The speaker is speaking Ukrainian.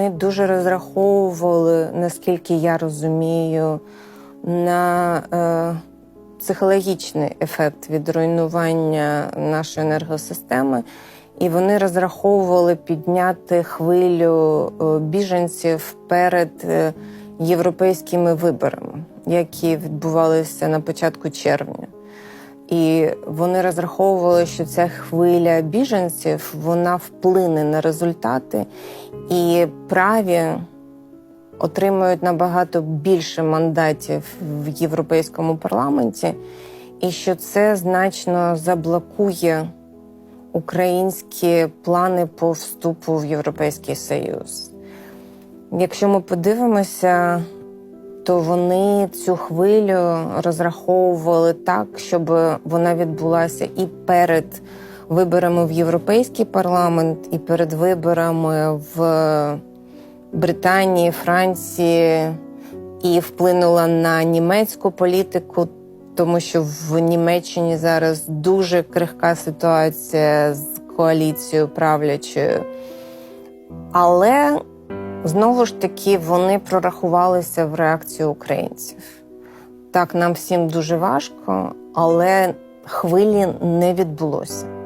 Вони дуже розраховували, наскільки я розумію, на е, психологічний ефект від руйнування нашої енергосистеми, і вони розраховували підняти хвилю е, біженців перед е, європейськими виборами, які відбувалися на початку червня. І вони розраховували, що ця хвиля біженців вона вплине на результати, і праві отримують набагато більше мандатів в європейському парламенті, і що це значно заблокує українські плани по вступу в Європейський Союз. Якщо ми подивимося, то вони цю хвилю розраховували так, щоб вона відбулася і перед виборами в Європейський парламент, і перед виборами в Британії, Франції, і вплинула на німецьку політику, тому що в Німеччині зараз дуже крихка ситуація з коаліцією правлячою. Але Знову ж таки, вони прорахувалися в реакцію українців. Так, нам всім дуже важко, але хвилі не відбулося.